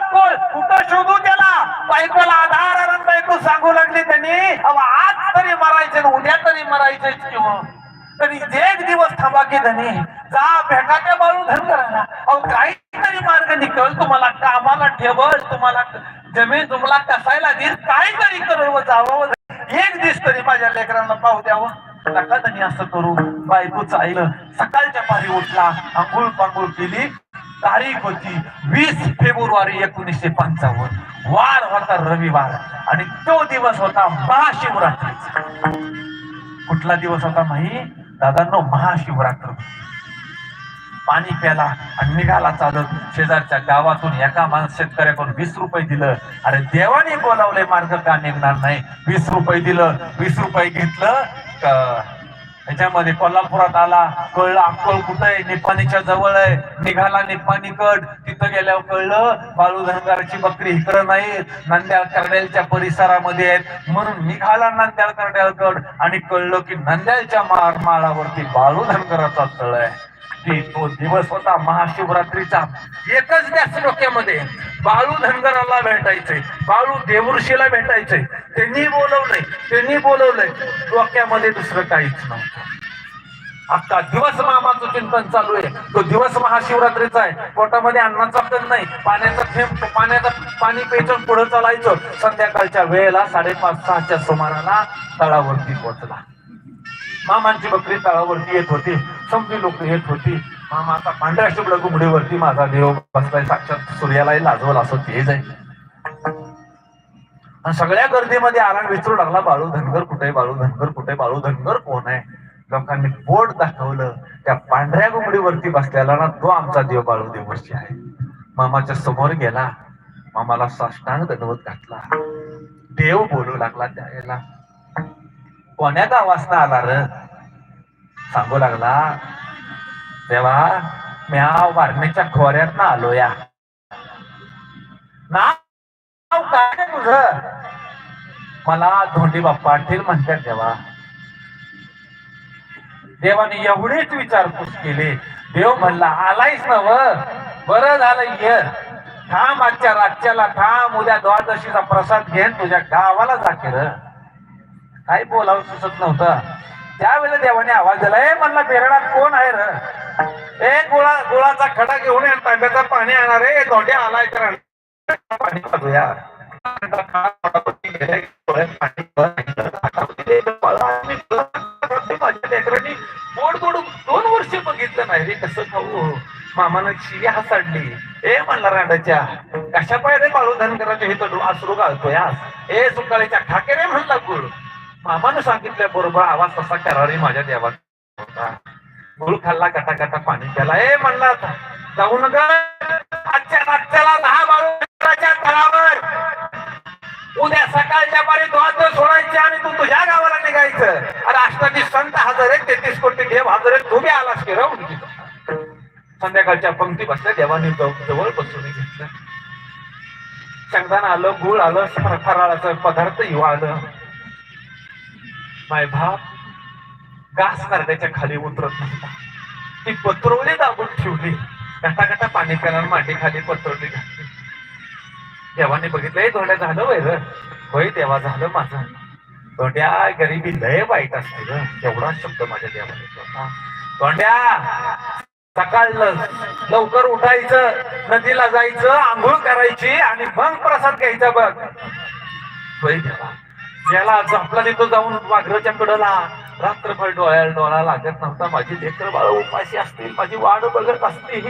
कोण? कुठं शोधू त्याला? बायकोला आधार आणून बायको सांगू लागली त्यांनी. अहो, आज तरी मरायचे उद्या तरी मरायचे किंवा तरी एक दिवस थांबा की धनी जा भेटा त्या धन करायला अहो काहीतरी मार्ग निकल तुम्हाला कामाला ठेवल तुम्हाला जमीन तुम्हाला कसायला देईल काहीतरी करू जावं. एक दिवस तरी माझ्या लेकरांना पाहू द्यावं. नका धनी असं करू. बायकोच आईलं सकाळच्या पारी उठला आंघोळ पांघोळ केली तारीख होती वीस फेब्रुवारी एकोणीसशे पंचावन्न. वार होता रविवार आणि तो दिवस होता महाशिवरात्रीचा कुठला दिवस होता माही? दादांनो महाशिवरात्र. पाणी प्याला आणि निघाला चालत शेजारच्या गावातून एका माणस शेतकऱ्याकडून वीस रुपये दिलं. अरे देवाने बोलावले मार्ग का निघणार नाही? वीस रुपये दिलं. वीस रुपये घेतलं. त्याच्यामध्ये ह्याच्यामध्ये कोल्हापुरात आला कळलं अक्कल कुठं आहे? निपाणीच्या जवळ आहे. निघाला निपाणीकड तिथं गेल्यावर कळलं बाळू धनगराची बकरी इकडं नाही. नांद्याळ कर्ड्यालच्या परिसरामध्ये आहेत. म्हणून निघाला नांद्याळ कर्ड्यालकड आणि कळलं की नांद्याळच्या मार माळावरती बाळू धनगराचा तळ आहे. ती तो दिवस होता महाशिवरात्रीचा. एकच त्याच डोक्यामध्ये. बाळू धनगराला भेटायचंय बाळू देवऋषीला भेटायचंय. त्यांनी बोलवलंय त्यांनी बोलवलंय. डोक्यामध्ये दुसरं काहीच नव्हतं. आता दिवस मामाचं चिंतन चालू आहे. तो दिवस महाशिवरात्रीचा आहे. पोटामध्ये अन्नाचा कण नाही. पाण्याचा थेंब पाण्याचा पाणी प्यायचं पुढे चालायचं. संध्याकाळच्या वेळेला साडेपाच सहाच्या सुमाराला तळावरती पोहोचला मामांची बकरी तळावरती येत होती. समजी लोक येत होती. आता पांढऱ्या शुभ्र घुमडीवरती माझा देव बसलाय साक्षात सूर्यालाही लाजवल असं तेज आहे. आणि सगळ्या गर्दीमध्ये आराम विचारू लागला बाळू धनगर कुठे बाळू धनगर कुठे बाळू धनगर कोण आहे? लोकांनी बोट दाखवलं त्या पांढऱ्या घुमडीवरती बसलेला ना तो आमचा देव बाळू देवर्षी आहे. मामाच्या समोर गेला मामाला साष्टांग दंडवत घातला. देव बोलू लागला त्याला. कोण्या गावासना आला र? सांगू लागला देवा म्या वारणीच्या खोऱ्यात आलो या नाव काय तुझ तुझं? मला धोंडी बाप्पा पाटील म्हणतात देवा देवाने एवढीच विचारपूस केली. देव म्हणला आलायस ना व बरं झालं ये थांब आजच्या रातच्याला थांब उद्या द्वादशीचा प्रसाद घेन तुझ्या गावाला जाके र काही बोलावं सुचत नव्हतं. त्यावेळेला देवाने आवाज दिला ए म्हणला बेरडात कोण आहे र? ए गुळा गुळाचा खडा घेऊन ये तांब्याचं पाणी आणणार आहे. धोंड्या आलाय तर पाणी पाजूया. माझ्या लेकरांनी गोड गोड दोन वर्ष बघितलं नाही रे कसं खाऊ. मामानं शिवी हसाडली. ए म्हणला रांडाच्या कशा पाय रे करायचे हे तर आसरू घालतोय आज. ए सुकाळीच्या ठाके रे म्हणला गुळ. मामानं सांगितल्या बरोबर आवाज तसा करारी माझ्या देवाचा होता. गुळ खाल्ला कटा कटा पाणी त्याला ए म्हणला जाऊ नका. आजच्या नाट्याला दहा बाळू तळावर. उद्या सकाळच्या पारी दोन सोडायचे आणि तू तुझ्या गावाला निघायचं. अरे अष्टाची संत हजार एक तेहतीस कोटी देव हजार एक तुम्ही आलास की राहून संध्याकाळच्या पंक्ती बसल्या देवानी जवळ बसून घेतलं. शेंगदाण आलं गुळ आलं फराळाचं पदार्थ येऊ आलं माय भात घास करण्याच्या खाली उतरत नव्हता. ती पत्रवली दाबून ठेवली. गटा पाणी करणार मांडी खाली पत्रवली घातली. देवाने बघितलंय धोंड्या झालं वय होय देवा झालं माझं. धोंड्या गरिबी लय वाईट असते ग. एवढा शब्द माझ्या देवाने तोंड्या धोंड्या सकाळ लवकर उठायचं नदीला जायचं आंघोळ करायची आणि मग प्रसाद घ्यायचा बघ. होय देवा. ज्याला झोपला तिथं जाऊन वाघराच्या कडला रात्रभर डोळ्याला डोळा लागत नव्हता. माझी लेकर बाळ उपाशी असतील माझी वाढ बघत असतील.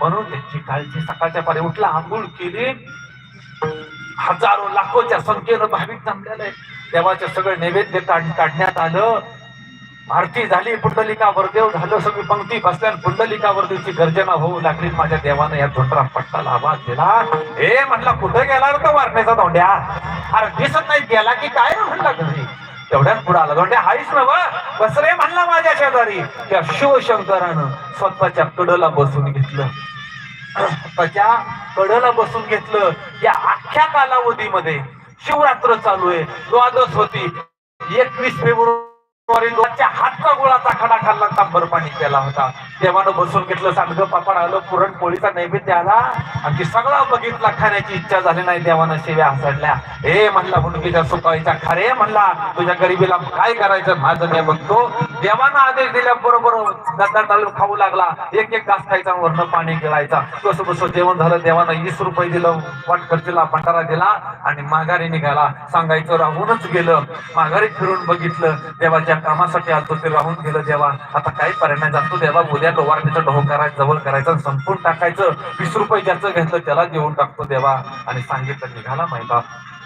म्हणून त्यांची काळजी सकाळच्या पारी उठला आंघोळ केली. हजारो लाखोच्या संख्येनं भाविक जमलेले. देवाचे सगळे नैवेद्य काढण्यात आलं. आरती झाली पुंडलिका वरदेव झालं सगळी पंक्ती बसल्या पुंडलिका वरदेवची गर्जना होऊ लागली. माझ्या देवानं या धोंडरा पट्टाला आवाज दिला. हे म्हटला कुठं गेला होता वारण्याचा धोंड्या? अरे दिसत नाही गेला की काय म्हणला घरी? तेवढ्यात पुढे आला. म्हणजे हाईच नव बस रे म्हणला माझ्या शेजारी? त्या शिवशंकरानं स्वतःच्या कडला बसून घेतलं. स्वतःच्या कडला बसून घेतलं. या अख्ख्या कालावधीमध्ये शिवरात्र चालू आहे. द्वादश होती. एकवीस फेब्रुवारी हातचा गोळाचा खडा खाल्ला तांबर पाणी केला होता. देवानं बसून घेतलं सांडगं पापड आलं पुरणपोळीचा नैवेद्य आला. आणि सगळा बघितला खाण्याची इच्छा झाली नाही देवानं शिव्या हसडल्या. हे म्हणला मुलगीच्या सुकाळीच्या खरे म्हणला. तुझ्या गरिबीला काय करायचं? माझं मी बघतो. देवानं आदेश दिल्याबरोबर गद्दा टाळून खाऊ लागला. एक एक घास खायचा वरनं पाणी गिळायचा. कसं कसं जेवण झालं देवानं वीस रुपये दिलं वाट खर्चीला भंडारा दिला आणि माघारी निघाला. सांगायचं राहूनच गेलं. माघारी फिरून बघितलं देवाच्या कामासाठी आलो ते राहून गेलं देवा. आता काही पर्याय जातो देवा उद्या डोवारतीचं ढोक करायचं जवळ करायचं संपून टाकायचं. वीस रुपये ज्याचं घेतलं त्याला देऊन टाकतो देवा. आणि सांगितलं निघाला माहिती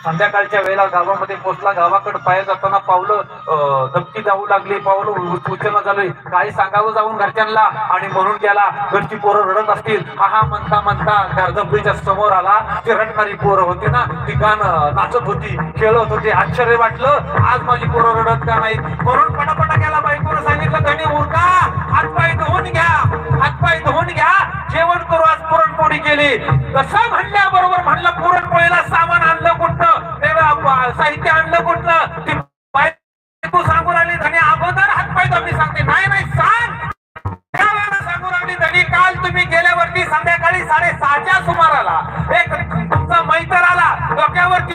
संध्याकाळच्या वेळेला गावामध्ये पोहोचला. गावाकडे पाया जाताना पावलं अं, धमकी जाऊ लागली. पावलं उचलणं झाली काही सांगावं जाऊन घरच्यांना आणि म्हणून गेला. घरची पोरं रडत असतील. हा हा म्हणता म्हणता घरधपडीच्या समोर आला. ती रडणारी पोरं होती ना. ती गाणं नाचत होती खेळत होती. आश्चर्य वाटलं. आज माझी पोरं रडत का नाही म्हणून पटापटा गेला बायकोनं सांगितलं त्यांनी उरका. हातपाय धुवून घ्या. हातपाय धुवून घ्या. जेवण करू. आज पुरणपोळी केली. कसं म्हणल्याबरोबर म्हणलं पुरणपोळीला सामान आणलं साहित्य आणलं कुठलं? ते बायको सांगू लागली धनी अगोदर हातपाय धुवून सांगते. नाही नाही सांग. सांगू धनी काल तुम्ही गेल्यावरती संध्याकाळी साडेसहाच्या सुमाराला एक तुमचा मैत्र आला. डोक्यावरती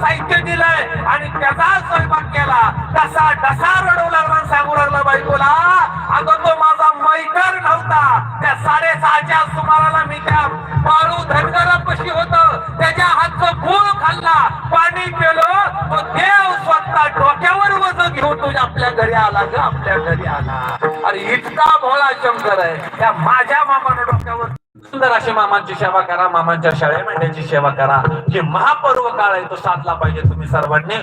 साहित्य दिलंय आणि त्याचा स्वयंपाक केला. तसा डसा रडू लागला सांगू लागला बायकोला अगं तो माझा मैकर नव्हता. त्या साडेसहाच्या सुमाराला मी त्या बाळू धनगरापाशी होत. खाल्ला पाणी केलं तो देव स्वतः डोक्यावर वजन घेऊन तुझ्या आपल्या घरी आला ग आपल्या घरी आला. अरे इतका भोळा शंकर आहे. त्या माझ्या मामानं डोक्यावर सुंदर असे मामांची सेवा करा मामांच्या शाळे मेंढ्याची सेवा करा. हे महापर्व काळ आहे तो साधला पाहिजे तुम्ही सर्वांनी.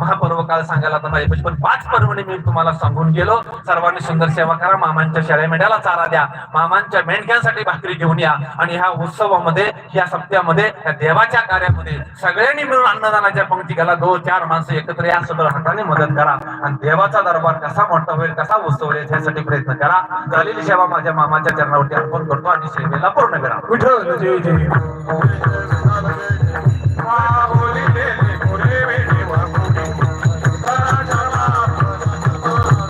महापर्व काळ सांगायला तर माझ्या पण पाच पर्वणी मी तुम्हाला सांगून गेलो. सर्वांनी सुंदर सेवा करा मामांच्या शाळे मेंढ्याला चारा द्या. मामांच्या मेंढक्यांसाठी भाकरी घेऊन या. आणि ह्या उत्सवामध्ये या सप्त्यामध्ये या देवाच्या कार्यामध्ये सगळ्यांनी मिळून अन्नदानाच्या पंक्ती घाला. दोन चार माणसं एकत्र या सदर हाताने मदत करा. आणि देवाचा दरबार कसा मोठा होईल कसा उत्सव होईल यासाठी प्रयत्न करा. झालेली सेवा माझ्या मामाच्या चरणावरती अर्पण करतो आणि सेवेला पूर्ण करा. विठ्ठल जय जय